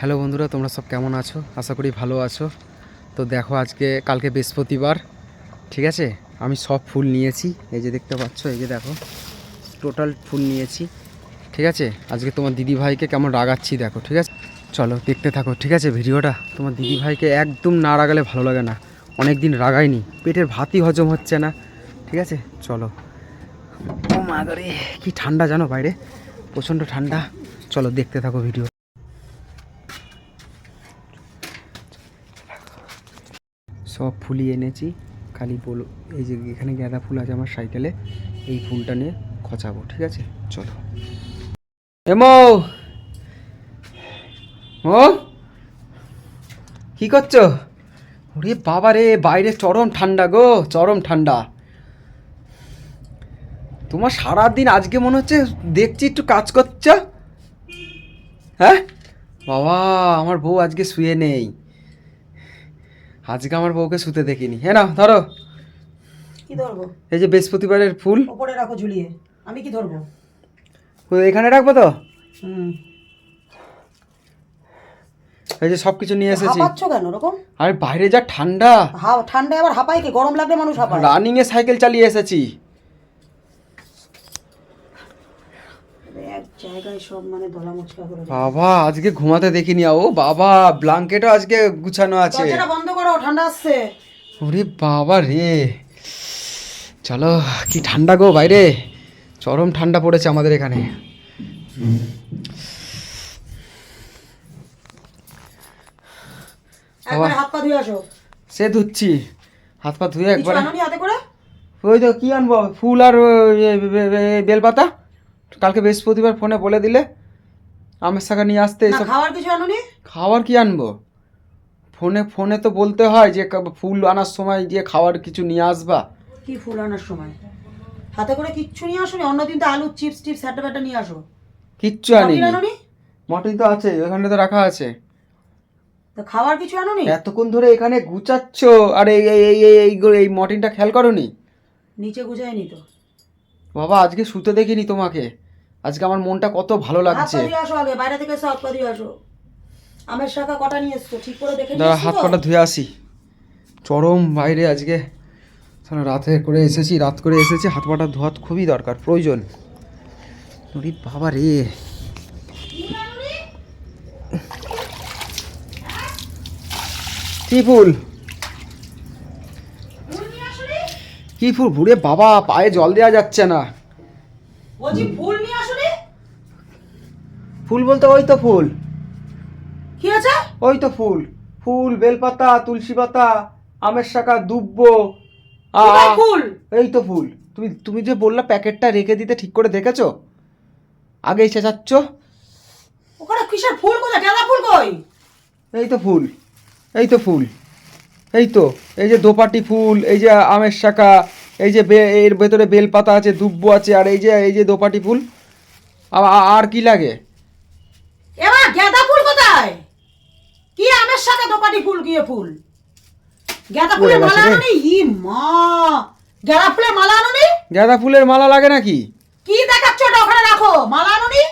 Hello বন্ধুরা, তোমরা সব কেমন আছো? আশা করি ভালো আছো। তো দেখো, আজকে, কালকে বৃহস্পতিবার, ঠিক আছে? আমি সব ফুল নিয়েছি, এই যে দেখতে পাচ্ছ, এই যে দেখো, টোটাল ফুল নিয়েছি, ঠিক আছে? আজকে তোমার দিদি ভাইকে কেমন রাগাচ্ছি দেখো, ঠিক আছে? চলো, দেখতে থাকো, ঠিক আছে, ভিডিওটা? তোমার দিদি ভাইকে একদম না রাগালে ভালো লাগে না অনেক দিন রাগাইনি, পেটের ভাতই হজম হচ্ছে না, ঠিক আছে? চলো। ও মা কি ঠান্ডা জানো বাইরে, প্রচণ্ড ঠান্ডা। চলো, দেখতে থাকো ভিডিও। সব ফুলই এনেছি। খালি বলো, এই যে এখানে গাঁদা ফুল আছে আমার সাইকেলে, এই ফুলটা নিয়ে খচাবো, ঠিক আছে? চলো। এমো ও কি করছ? ওরে বাবা রে, বাইরে চরম ঠান্ডা গো, চরম ঠান্ডা। তোমার সারাদিন আজকে মনে হচ্ছে দেখছি একটু কাজ করছ? হ্যাঁ? বাবা, আমার বউ আজকে শুয়ে নেই। আজকে আমার বউকে শুতে দেখিনি। হ্যাঁ না ধরো। কি ধরবো? এই যে বৃহস্পতিবারের ফুল। উপরে রাখো ঝুলিয়ে। আমি কি ধরবো? ও, এখানে রাখব তো? হুম। এই যে সব কিছু নিয়ে এসেছি। হাঁপাচ্ছ কেন ওরকম? আরে বাইরে যা ঠান্ডা। হা ঠান্ডায় আবার হাঁপায় কি? গরম লাগলে মানুষ হাঁপায়। রানিং এ সাইকেল চালিয়ে এসেছি এক জায়গায় সব মানে দলা মুচকা করে বাবা আজকে ঘুমাতে দেখিনি ও বাবা ব্ল্যাঙ্কেটও আজকে গুছানো আছে। দরজাটা বন্ধ করো ঠান্ডা আসছে। ওরে বাবা রে। চলো কি ঠান্ডা গো বাইরে। চরম ঠান্ডা পড়েছে আমাদের এখানে। একবারে হাত পা ধুয়ে আসো। সে ধুচ্ছি। হাত পা ধুয়ে একবার হাতে করে? ওই তো কি আনব? ফুল আর বেলপাতা? কালকে বৃহস্পতিবার ফোনে বলে দিলে আমের শাখা নিয়ে আসতে না এসব খাওয়ার কিছু আনোনি? খাবার কি আনব? ফোনে ফোনে তো বলতে হয় যে ফুল আনার সময় যে খাবার কিছু নিয়ে আসবা। কি ফুল আনার সময়? হাতে করে কিচ্ছু নিয়ে আসোনি? অন্যদিন তো আলু চিপস টিপস হ্যাটা ব্যাটা নিয়ে আসো। কিচ্ছু আনি মটন তো আছে ওখানে তো রাখা আছে। তো খাওয়ার কিছু আনোনি? এতক্ষণ ধরে এখানে গুচাচ্ছ আর এই এই এই এই এই- এই মটনটা খেয়াল করনি? নিচে গুজায়নি তো। বাবা আজকে শুতে দেখিনি তোমাকে। আজকে আমার মনটা কত ভালো লাগছে। বাইরে থেকে হাত আসো। আমের শাখা কটা নিয়ে এসছো? ঠিক করে দেখে দাঁড়া হাত তো? পাটা ধুয়ে আসি। চরম বাইরে আজকে। রাতে করে এসেছি রাত করে এসেছি হাত পাটা ধোয়া খুবই দরকার প্রয়োজন। বাবা রে। কি ফুল? কি ফুল? ঘুরে বাবা পায়ে জল দেওয়া যাচ্ছে না। ফুল ফুল বলতে ওই তো ফুল। কি আছে? ওই তো ফুল। ফুল বেলপাতা তুলসী পাতা আমের শাখা দুব্ব আ- ফুল? এই তো ফুল। তুমি তুমি যে বললা প্যাকেটটা রেখে দিতে ঠিক করে দেখেছ? আগেই চেঁচাচ্ছ। ওখানে কিসের ফুল কোথায়? গাঁদা ফুল কই? এই তো ফুল। এই তো ফুল। এই তো এই যে দোপাটি ফুল এই যে আমের শাখা এই যে এর ভেতরে বেলপাতা আছে দুব্ব আছে আর এই যে এই যে দোপাটি ফুল। আর কি লাগে? এবার গাঁদা ফুল কোথায়? কি আমের সাথে দোপাটি ফুল গিয়ে ফুল? গাঁদা ফুলের মালা রে। আনোনি? ই মা! গাঁদা ফুলের মালা আনোনি? গাঁদা ফুলের মালা লাগে নাকি? কি দেখাচ্ছ ওটা ওখানে রাখো? মালা আনোনি?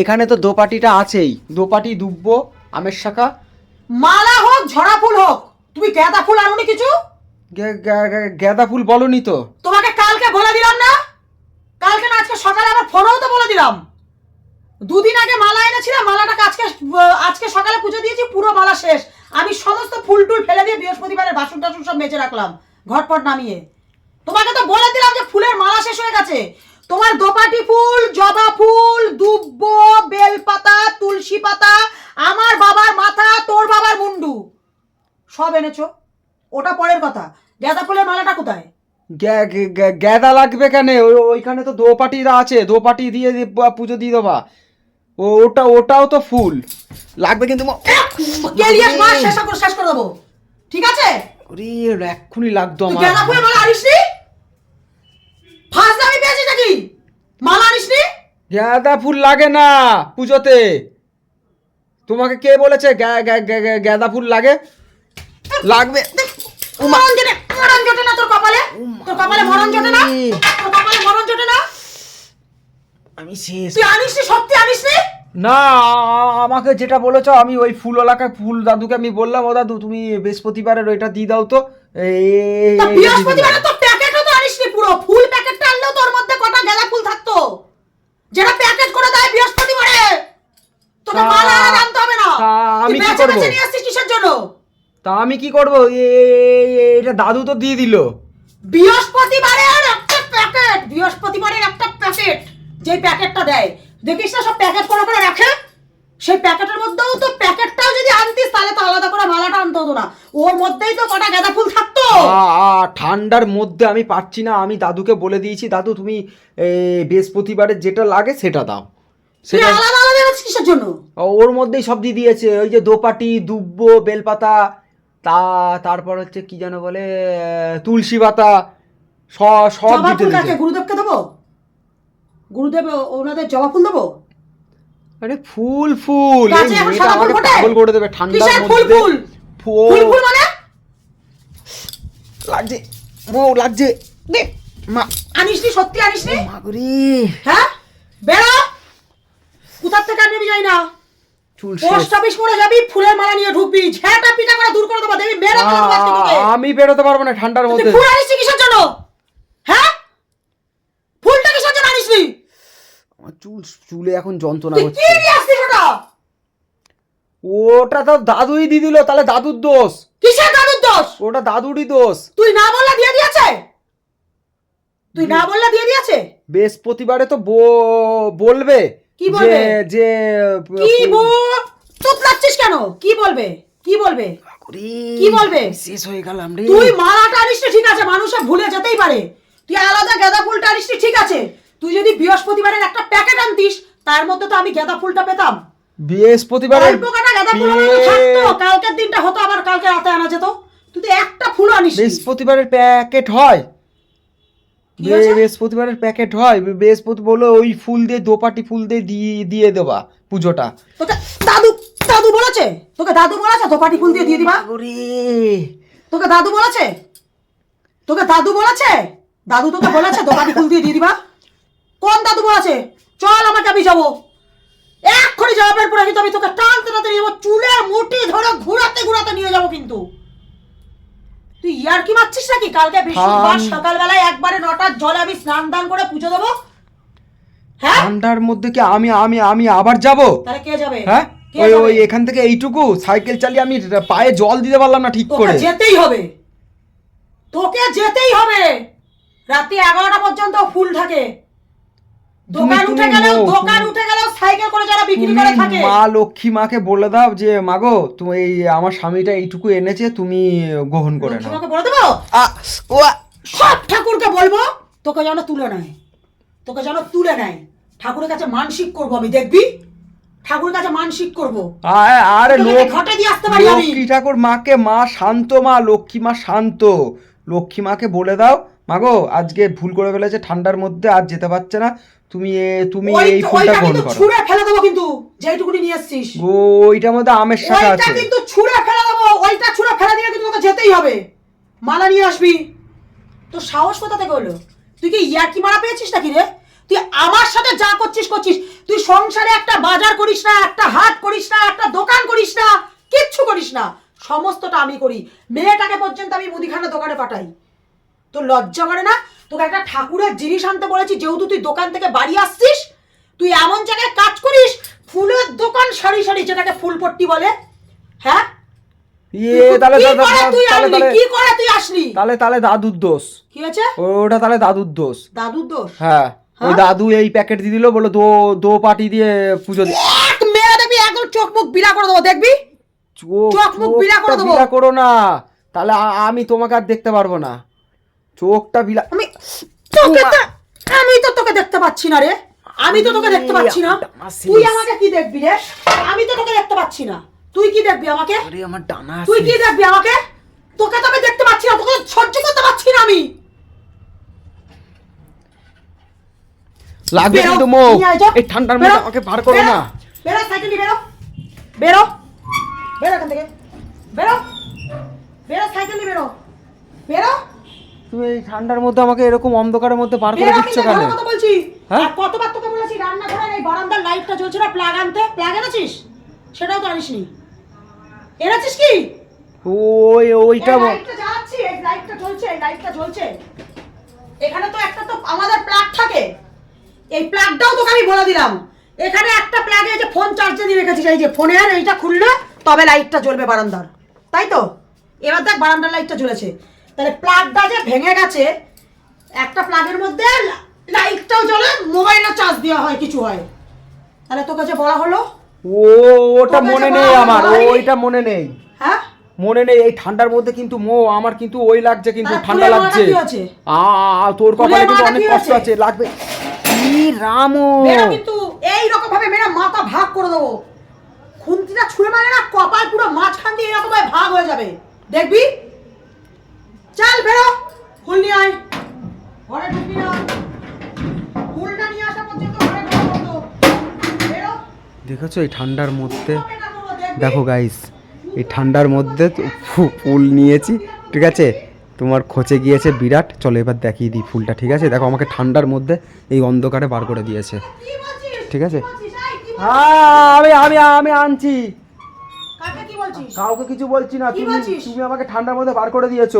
এখানে তো দোপাটিটা আছেই। দোপাটি দুব্ব আমের শাখা। মালা হোক ঝরা ফুল হোক তুমি গেঁদা ফুল আনোনি কিছু? গাঁদা ফুল বলনি তো। তোমাকে কালকে বলে দিলাম না? কালকে না আজকে সকালে আবার ফোনেও তো বলে দিলাম। দুদিন আগে মালা এনেছিলাম, মালাটাকে আজকে আজকে সকালে পুজো দিয়েছি, পুরো মালা শেষ। আমি সমস্ত ফুল টুল ফেলে দিয়ে বৃহস্পতিবারের বাসন টাসন সব মেজে রাখলাম ঘটপট নামিয়ে। তোমাকে তো বলে দিলাম যে ফুলের মালা শেষ হয়ে গেছে। তোমার দোপাটি ফুল, জবা ফুল, দুব্ব, বেলপাতা, তুলসী পাতা, আমার বাবার মাথা, তোর বাবার মুন্ডু, সব এনেছো। ওটা পরের কথা। গাঁদা ফুলের মালাটা কোথায়? গ্যা- গ্যা- গ্যা- গ্যাদা লাগবে কেন? ওইখানে তো দোপাটিরা আছে, দোপাটি দিয়ে পুজো দিয়ে দেবা। ও ওটা ওটাও তো ফুল। লাগবে কিন্তু ম- কেলিয়ে শেষ করে শেষ করে দেবো। ঠিক আছে? ওরে, এক্ষুনি লাগতো আমার। গাঁদা ফুলের মালা আনিস নি ফার্স্ট দামি পেয়েছিস নাকি? মালা আনিস নি গাঁদা ফুল লাগে না পুজোতে। তোমাকে কে বলেছে গাঁদা ফুল লাগে? লাগবে। মরণ জোটে মরণ জোটে না তোর কপালে। তোর কপালে মরণ জোটে না? তোর কপালে মরণ জোটে না? আমি শেষ তুই আনিস নি সত্যি আনিস নি না আমাকে যেটা বলেছ আমি ওই ফুলওয়ালাকে ফুল দাদুকে আমি বললাম ও দাদু তুমি বৃহস্পতিবারের ওইটা দিয়ে দাও তো। বৃহস্পতিবারে তো প্যাকেটও তো আনিসনি পুরো। ফুল প্যাকেটটা আনলেও তোর মধ্যে কটা গাঁদা ফুল থাকতো। যেটা প্যাকেট করে দেয় বৃহস্পতিবারে। তোকে তা- মালা আর আনতে হবে না। আমি কি করব? বেচে নিয়ে আসছিস কিসের জন্য? তা আমি কি করব? এটা দাদু তো দিয়ে দিল। বৃহস্পতিবারের একটা প্যাকেট। বৃহস্পতিবারের একটা প্যাকেট। যে প্যাকেটটা দেয়। দেখিস না সব প্যাকেট করে করে রাখে? সেই প্যাকেটের মধ্যেও তো প্যাকেটটাও যদি আনতিস তাহলে তো আলাদা করে মালাটা আনতে হতো না। ওর মধ্যেই তো কটা গাঁদা ফুল থাকতো। ঠান্ডার মধ্যে আমি পাচ্ছি না। আমি দাদুকে বলে দিয়েছি দাদু তুমি এ, বৃহস্পতিবারের যেটা লাগে সেটা দাও। সেটা আলাদা আলাদা কিসের জন্য? ওর মধ্যেই সব দিয়ে দিয়েছে। ওই যে দোপাটি দুব্ব বেলপাতা তা তারপর হচ্ছে কি যেন বলে তুলসী পাতা সব দিতে দিয়েছে গুরুদেবকে দেবো? গুরুদেব ওনাদের জবা ফুল দেবো? আরে ফুল ফুল। গাছে এখন সাদা ফুল ফোটে? পাগল করে দেবে ঠান্ডার কিসের ফুল মধ্যে। ফুল ফুল? ফুল। ফুল মানে? লাগছে। ও লাগছে। দে মা। আনিসনি সত্যি আনিসনি? মাগুরি হ্যাঁ? বেরো। কোথার থেকে আনবি যাই না। চুল পোস্ট অফিস করে যাবি ফুলের মালা নিয়ে ঢুকবি ঝেঁটা পিটা করে দূর করে দেবো বেরো করে দেবো আমি বেরোতে পারব না ঠান্ডার মধ্যে। ফুল আনিসনি কিসের জন্য হ্যাঁ ফুলটা কিসের জন্য আনিসনি আমার চুল চুলে এখন যন্ত্রণা হচ্ছে। ওটা? তো দাদুই দিয়ে দিল তাহলে দাদুর দোষ। কিসের দাদুর দোষ? ওটা দাদুরই দোষ। তুই না বললে দিয়ে দিয়েছে? তুই না বললে দিয়ে দিয়েছে? বৃহস্পতিবারে তো বলবে কি বলবে? যে কি তুতলাচ্ছিস কেন? কি বলবে? কি বলবে? কি বলবে? শেষ হয়ে গেলাম রে। তুই মারাটা আনিসনি ঠিক আছে মানুষ ভুলে যেতেই পারে। তুই আলাদা গাঁদা ফুলটা আনিসনি ঠিক আছে। তুই যদি বৃহস্পতিবারের একটা প্যাকেট আনতিস তার মধ্যে তো আমি গাঁদা ফুলটা পেতাম। বৃহস্পতিবারে অল্প কটা গাঁদা ফুল তো থাকতো কালকের দিনটা হতো আবার কালকে রাতে আনা যেত। তুই তো একটা ফুল আনিস বৃহস্পতিবারের প্যাকেট হয়। বৃহস্পতিবারের প্যাকেট হয়। বৃহস্পতি বলো ওই ফুল দিয়ে দোপাটি ফুল দিয়ে দিয়ে দিয়ে দেবা পুজোটা। তোকে দাদু দাদু বলেছে? তোকে দাদু বলেছে দোপাটি ফুল দিয়ে দিয়ে দিবা? ওরে তোকে দাদু বলেছে? তোকে দাদু বলেছে? দাদু তোকে বলেছে দোপাটি ফুল দিয়ে দিয়ে দিবা? কোন দাদু বলেছে চল আমাকে আমি যাব। এক্ষুনি জবাবের পরে কিন্তু আমি তোকে টানতে টানতে নিয়ে যাব চুলে মুঠি ধরে ঘুরাতে ঘুরাতে নিয়ে যাব কিন্তু। তুই ইয়ার কি মারছিস নাকি? কালকে বৃহস্পতিবার সকালবেলায় একবারে নটার জলে আমি স্নান দান করে পুজো দেবো। হ্যাঁ? ঠান্ডার মধ্যে কি আমি আমি আমি আবার যাব? তাহলে কে যাবে? হ্যাঁ? ওই ওই এখান থেকে এইটুকু সাইকেল চালিয়ে আমি পায়ে জল দিতে পারলাম না ঠিক করে। যেতেই হবে। তোকে যেতেই হবে। রাতে এগারোটা পর্যন্ত ফুল থাকে। দোকান উঠে মো- দোকান উঠে গেলেও সাইকেল করে যারা বিক্রি করে থাকে। মা লক্ষ্মী মাকে বলে দাও যে মাগো তুমি এই আমার স্বামীটা এইটুকু এনেছে তুমি গ্রহণ করে নাও। তোমাকে বলে দেবো? ও, সব ঠাকুরকে বলব তোকে যেন তুলে নেয়। তোকে যেন তুলে নেয়। ঠাকুরের কাছে মানসিক করব আমি দেখবি? ঠাকুরের কাছে মানসিক করব। আরে লোক ঘটে দিয়ে আসতে পারি আমি। লক্ষ্মী ঠাকুর মাকে মা শান্ত মা লক্ষ্মী মা শান্ত। লক্ষ্মী মাকে বলে দাও মাগো আজকে ভুল করে ফেলেছে ঠান্ডার মধ্যে আর যেতে পারছে না। তুমি তুমি এই ফুলটা গ্রহণ করো। ছুঁড়ে ফেলে দেবো কিন্তু যেইটুকুনি নিয়ে এসছিস। ও ওইটার মধ্যে আমের শাখা ওইটা কিন্তু ছুঁড়ে ফেলে দেবো ওইটা ছুঁড়ে ফেলে কিন্তু তোকে যেতেই হবে। মালা নিয়ে আসবি। তোর সাহস কোথা থেকে হলো? তুই কি ইয়ার্কি মারা পেয়েছিস নাকি রে? তুই আমার সাথে যা করছিস করছিস। তুই সংসারে একটা বাজার করিস না একটা হাট করিস না একটা দোকান করিস না কিচ্ছু করিস না। সমস্তটা আমি করি। মেয়েটাকে পর্যন্ত আমি মুদিখানা দোকানে পাঠাই। তোর লজ্জা করে না? তোকে একটা ঠাকুরের জিনিস আনতে বলেছি যেহেতু তুই দোকান থেকে বাড়ি আসছিস তুই এমন জায়গায় কাজ করিস ফুলের দোকান সারি সারি যেটাকে ফুলপট্টি বলে। হ্যাঁ? ইয়ে তাহলে তাহলে- দাদুর দোষ। কি হয়েছে? ওটা তাহলে দাদুর দোষ। দাদুর দোষ? হ্যাঁ। ওই হ্যাঁ? দাদু এই প্যাকেট দিয়ে দিল বলো দো দো পাটি দিয়ে পুজো এক মেয়ে দেখবি একদম চোখ মুখ বিড়া করে দেবো দেখবি? চোখ মুখ বিলা করে দেবো। করো না। তাহলে আমি তোমাকে আর দেখতে পারব না। চোখটা বিলা আমি তোকে আমি তো তোকে দেখতে পাচ্ছি না রে। আমি তো তোকে দেখতে পাচ্ছি না। তুই আমাকে কি দেখবি রে? আমি তো তোকে দেখতে পাচ্ছি না। তুই কি দেখবি আমাকে? আরে আমার ডানা তুই কি দেখবি আমাকে? তোকে তো আমি দেখতে পাচ্ছি না তোকে সহ্য করতে পারছি না আমি। লাগবে কিন্তু যা। এই ঠান্ডার মধ্যে আমাকে বার করো না। বেরো সাইকেল বেরো। বেরো। বেরো এখান থেকে। বেরো। বেরো সাইকেল নিয়ে বেরো। বেরো। তুমি এই ঠান্ডার মধ্যে আমাকে এরকম অন্ধকারের মধ্যে বার করে দিচ্ছ কেন? হ্যাঁ? কতবার তোকে বলেছি রান্নাঘরের এই বারান্দার লাইটটা জ্বলছে না প্লাগ আনতে? প্লাগ এনেছিস? সেটাও তো আনিসনি। এনেছিস কি? ওই ওইটা লাইটটা জ্বালাচ্ছি এই লাইটটা জ্বলছে এই লাইটটা জ্বলছে। এখানে তো একটা তো আমাদের প্লাগ থাকে। এই প্লাগটাও তোকে আমি বলে দিলাম। এখানে একটা প্লাগে যে ফোন চার্জে দিয়ে রেখেছিস এই যে ফোনে আর এইটা খুললে তবে লাইটটা জ্বলবে বারান্দার। তাই তো? এবার দেখ বারান্দার লাইটটা জ্বলেছে। তাহলে প্লাগটা যে ভেঙে গেছে একটা প্লাগের মধ্যে লাইটটাও জ্বলে মোবাইলও চার্জ দেওয়া হয় কিছু হয়। তাহলে তোকে যে বলা হলো ও ওটা মনে নেই আমার ওইটা মনে নেই। হ্যাঁ? মনে নেই এই ঠান্ডার মধ্যে কিন্তু মো আমার কিন্তু ওই লাগছে কিন্তু ঠান্ডা লাগছে। আ তোর কপালে কিন্তু অনেক কষ্ট আছে? লাগবে। ই রামো কিন্তু এই রকম ভাবে মেয়েরা মাথা ভাগ করে দেবো। খুন্তিটা ছুঁড়ে মারে না কপাল পুরো মাঝখান দিয়ে এরকম ভাবে ভাগ হয়ে যাবে। দেখবি? চল বেরো। ফুল নিয়ে আয়। ঘরে ঢুকবি না। ফুলটা নিয়ে আসা পর্যন্ত ঘরে ঢোকা বন্ধ বেরো। দেখেছ এই ঠান্ডার মধ্যে? দেখো গাইস এই ঠান্ডার মধ্যে তো ফুল নিয়েছি ঠিক আছে? তোমার খোঁচে গিয়েছে বিরাট। চলো এবার দেখিয়ে দিই ফুলটা ঠিক আছে? দেখো আমাকে ঠান্ডার মধ্যে এই অন্ধকারে বার করে দিয়েছে। ঠিক আছে? কি বলছিস? এই, কি বলছিস? হ্যাঁ আমি আমি আমি আনছি। কাকে কি বলছিস? কাউকে কিছু বলছি না। তুমি তুমি আমাকে ঠান্ডার মধ্যে বার করে দিয়েছ।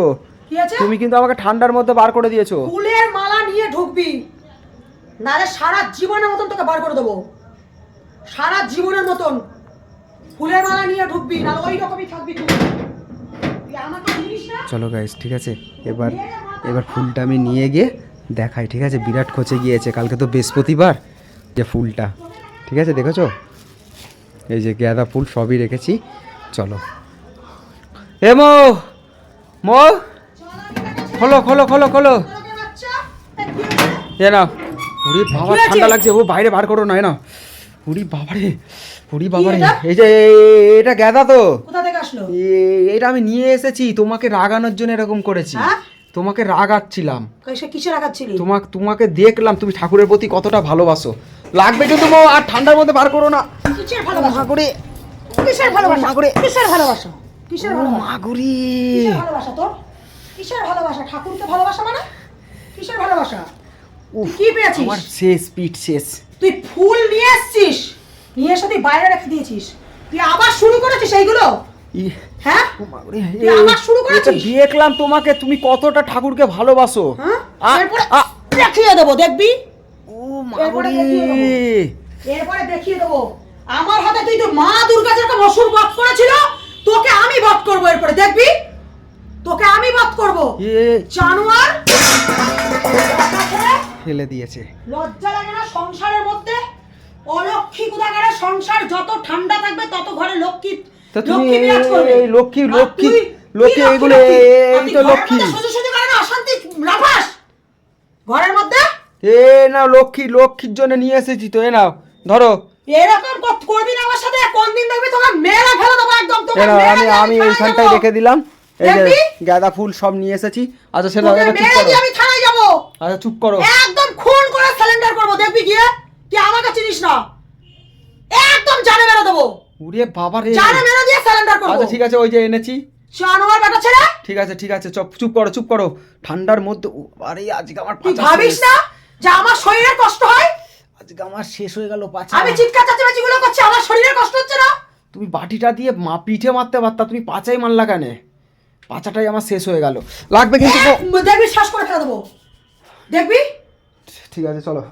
কি আছে? তুমি কিন্তু আমাকে ঠান্ডার মধ্যে বার করে দিয়েছ। ফুলের মালা নিয়ে ঢুকবি। নাহলে সারা জীবনের মতন তোকে বার করে দেবো। সারা জীবনের মতন ফুলের মালা নিয়ে ঢুকবি নাহলে ওই রকমই থাকবি তুই। না? চলো গাইস ঠিক আছে? এবার এবার ফুলটা আমি নিয়ে গিয়ে দেখাই ঠিক আছে? বিরাট খোঁচে গিয়েছে কালকে তো বৃহস্পতিবার যে ফুলটা। ঠিক আছে দেখেছ? এই যে গাঁদা ফুল সবই রেখেছি। চলো। এ মো! মো! খোলো খোলো খোলো খোলো? এ না উড়ি বাবা ঠান্ডা লাগছে ও বাইরে বার করো না এ না উড়ি বাবারে উড়ি বাবারে? এই যে এটা গাঁদা তো। কোথা থেকে আসলো? এটা আমি নিয়ে এসেছি তোমাকে রাগানোর জন্য এরকম করেছি। হ্যাঁ? তোমাকে রাগাচ্ছিলাম। কিসে রাখাচ্ছিলি তোমাকে তোমাকে দেখলাম তুমি ঠাকুরের প্রতি কতটা ভালোবাসো। লাগবে কিন্তু মো, আর ঠান্ডার মধ্যে বার করো না। কিসের ভালোবাসা? মাগুরি কিসের ভালোবাসা? মা করে। কিসের ভালোবাসা? কিসের ভালোবাসা তোর? কিসের ভালোবাসা? ঠাকুরকে ভালোবাসা মানে? কিসের ভালোবাসা? কি পেয়েছিস? আমার শেষ পিঠ শেষ। তুই ফুল নিয়ে এসছিস? নিয়ে এসে তুই বাইরে রেখে দিয়েছিস। তুই আবার শুরু করেছিস এইগুলো? হ্যাঁ? আবার শুরু করেছিস? দেখলাম তোমাকে তুমি কতটা ঠাকুরকে ভালোবাসো। হ্যাঁ? দেখিয়ে দেবো দেখবি? ও এরপরে দেখিয়ে দেবো। এরপরে দেখিয়ে দেবো। আমার হাতে তুই তো মা দুর্গা যেরকম অসুর বধ করেছিল তোকে আমি বধ করব এরপরে দেখবি? তোকে আমি বধ করব। জানোয়ার? ফেলে দিয়েছে। লজ্জা লাগে না সংসারের মধ্যে? অলক্ষী কুদাগারের সংসার যত ঠান্ডা থাকবে তত ঘরে লক্ষ্মী তা তুমি লক্ষ্মী বিরাজ করবে। এই লক্ষ্মী- লক্ষ্মী- লক্ষ্মী লক্ষ্মী, এই তো লক্ষ্মী। শুধু শুধু করে না অশান্তি লাফাস? ঘরের মধ্যে? এ না লক্ষ্মী লক্ষ্মীর জন্য নিয়ে এসেছি তো এ নাও ধরো। এরকম কর- করবি না আমার সাথে? কোন দিন দেখবি তোকে মেরে ফেলে দেবো একদম তোকে এ নাও মেরে আমি আমি এইখানটায় রেখে দিলাম। এই যে? গাঁদা ফুল সব নিয়ে এসেছি। আচ্ছা সেটা তোকে চুপ করো। আমি থানায় যাব। আচ্ছা চুপ করো। একদম খুন করে সিলিন্ডার করব। দেখবি গিয়ে? তুই আমাকে চিনিস না। একদম জানে মেরে দেবো। উড়ে বাবা রে। জানে মেরে দিয়ে সিলিন্ডার করব। আচ্ছা ঠিক আছে ওই যে এনেছি। জানোয়ার বেটা ছেলে? ঠিক আছে ঠিক আছে চুপ চুপ করো চুপ করো। ঠান্ডার মধ্যে আরে আজকে আমার তুই ভাবিস না যে আমার শরীরের কষ্ট হয়? আজকে আমার শেষ হয়ে গেল পাচা। আমি চিৎকার চাচামেচি গুলো করছি আমার শরীরের কষ্ট হচ্ছে না? তুমি বাটিটা দিয়ে মা পিঠে মারতে পারতা তুমি পাচাই মারলা কেন? পাচাটাই আমার শেষ হয়ে গেল। লাগবে কিন্তু দেখবি শ্বাস করে ফেলে দেবো। দেখবি? ঠিক আছে চলো।